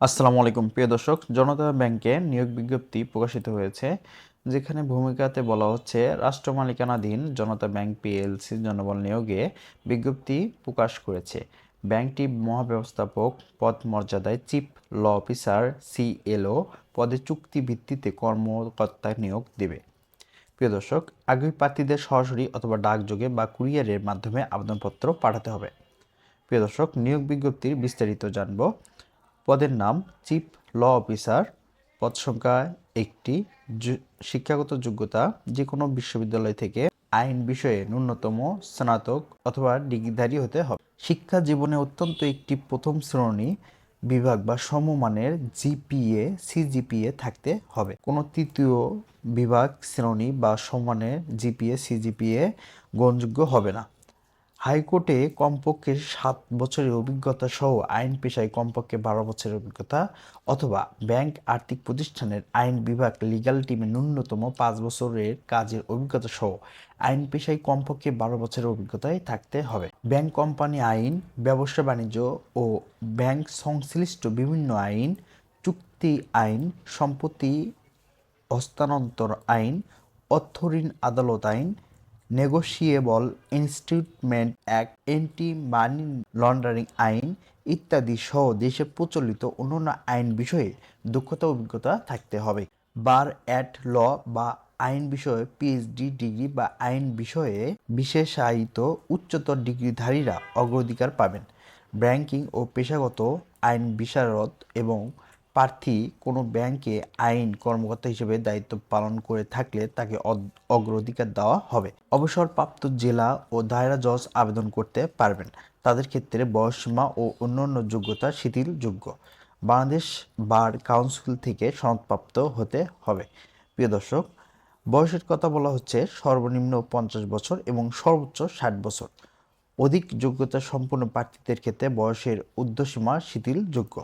আসসালামু আলাইকুম, প্রিয় দর্শক। জনতা ব্যাংকে নিয়োগ বিজ্ঞপ্তি প্রকাশিত হয়েছে, যেখানে ভূমিকাতে বলা হচ্ছে, রাষ্ট্র মালিকানাধীন জনতা ব্যাংক পিএলসি জনবল নিয়োগে বিজ্ঞপ্তি প্রকাশ করেছে। ব্যাংকটি মহাব্যবস্থাপক পদ মর্যাদায় চিফ ল অফিসার সিএলও পদে চুক্তি ভিত্তিতে কর্মকর্তা নিয়োগ দেবে। প্রিয় দর্শক আগ্রহী প্রার্থীদের সরাসরি অথবা ডাকযোগে বা কুরিয়ারের মাধ্যমে আবেদনপত্র পাঠাতে হবে। প্রিয় দর্শক, নিয়োগ বিজ্ঞপ্তির বিস্তারিত জানব পদের নাম চিফ ল অফিসার। পদ সংখ্যা একটি শিক্ষাগত যোগ্যতা যে কোনো বিশ্ববিদ্যালয় থেকে আইন বিষয়ে ন্যূনতম স্নাতক অথবা ডিগ্রিধারী হতে হবে। শিক্ষা জীবনে অত্যন্ত একটি প্রথম শ্রেণি বিভাগ বা সমমানের জিপিএ, সিজিপিএ থাকতে হবে। কোনো তৃতীয় বিভাগ, শ্রেণি বা সমানের জিপিএ, সিজিপিএ গ্রহণযোগ্য হবে না। হাইকোর্টে কমপক্ষে সাত বছরের অভিজ্ঞতা সহ আইন পেশায় কমপক্ষে বারো বছরের অভিজ্ঞতা অথবা ব্যাংক আর্থিক প্রতিষ্ঠানের আইন বিভাগ লিগ্যাল টিমে ন্যূনতম পাঁচ বছরের কাজের অভিজ্ঞতা সহ আইন পেশায় কমপক্ষে বারো বছরের অভিজ্ঞতায় থাকতে হবে। ব্যাংক কোম্পানি আইন, ব্যবসা বাণিজ্য ও ব্যাংক সংশ্লিষ্ট বিভিন্ন আইন, চুক্তি আইন, সম্পত্তি হস্তান্তর আইন, অর্থঋণ আদালত আইন negotiable instrument act anti money laundering আইন ইত্যাদি সহ দেশে প্রচলিত অন্যান্য আইন বিষয়ে দক্ষতা অভিজ্ঞতা থাকতে হবে। বার অ্যাট ল বা আইন বিষয়ে পিএইচডি ডিগ্রি বা আইন বিষয়ে বিশেষায়িত উচ্চতর ডিগ্রিধারীরা অগ্রাধিকার পাবেন। ব্যাংকিং ও পেশাগত আইন, বিশারদ এবং প্রার্থী কোনো ব্যাংকে আইন কর্মকর্তা হিসেবে দায়িত্ব পালন করে থাকলে তাকে অগ্রাধিকার দেওয়া হবে। অবসরপ্রাপ্ত জেলা ও দায়রা জজ আবেদন করতে পারবেন। তাদের ক্ষেত্রে বয়সসীমা ও অন্যান্য যোগ্যতা শিথিলযোগ্য। বাংলাদেশ বার কাউন্সিল থেকে সনদপ্রাপ্ত হতে হবে। প্রিয় দর্শক, বয়সের কথা বলা হচ্ছে সর্বনিম্ন পঞ্চাশ বছর এবং সর্বোচ্চ ষাট বছর। অধিক যোগ্যতা সম্পন্ন প্রার্থীদের ক্ষেত্রে বয়সের ঊর্ধ্বসীমা শিথিলযোগ্য।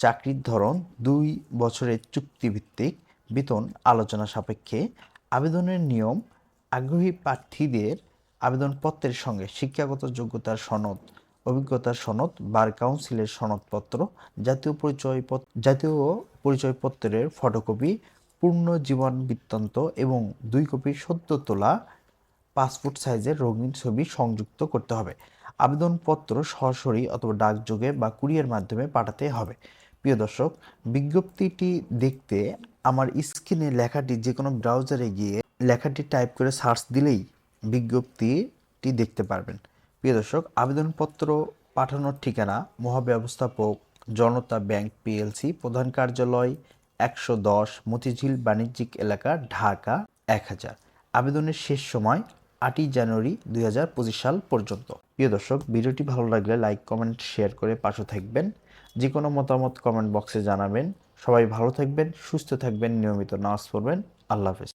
চাকরির ধরন দুই বছরের চুক্তিভিত্তিক বেতন আলোচনা সাপেক্ষে আবেদনের নিয়ম আগ্রহী প্রার্থীদের আবেদনপত্রের সঙ্গে শিক্ষাগত যোগ্যতার সনদ, অভিজ্ঞতার সনদ, বার কাউন্সিলের সনদপত্র, জাতীয় পরিচয়পত্র জাতীয় পরিচয়পত্রের ফটোকপি, পূর্ণ জীবন বৃত্তান্ত এবং দুই কপি সদ্য তোলা পাসপোর্ট সাইজের রঙিন ছবি সংযুক্ত করতে হবে। আবেদনপত্র সরাসরি অথবা ডাকযোগে বা কুরিয়ার মাধ্যমে পাঠাতে হবে। প্রিয় দর্শক, বিজ্ঞপ্তিটি দেখতে আমার স্ক্রিনে লেখাটি যে কোনো ব্রাউজারে গিয়ে লেখাটি টাইপ করে সার্চ দিলেই বিজ্ঞপ্তিটি দেখতে পারবেন। প্রিয় দর্শক, আবেদনপত্র পাঠানোর ঠিকানা মহাব্যবস্থাপক জনতা ব্যাংক পিএলসি, প্রধান কার্যালয় একশো দশ, মতিঝিল বাণিজ্যিক এলাকা, ঢাকা এক হাজার। আবেদনের শেষ সময় আটই জানুয়ারি দু হাজার পঁচিশ সাল পর্যন্ত। প্রিয় দর্শক, ভিডিওটি ভালো লাগলে লাইক কমেন্ট শেয়ার করে পাশে থাকবেন। যে কোনো মতামত কমেন্ট বক্সে জানাবেন। সবাই ভালো থাকবেন, সুস্থ থাকবেন, নিয়মিত নামাজ পড়বেন। আল্লাহ হাফেজ।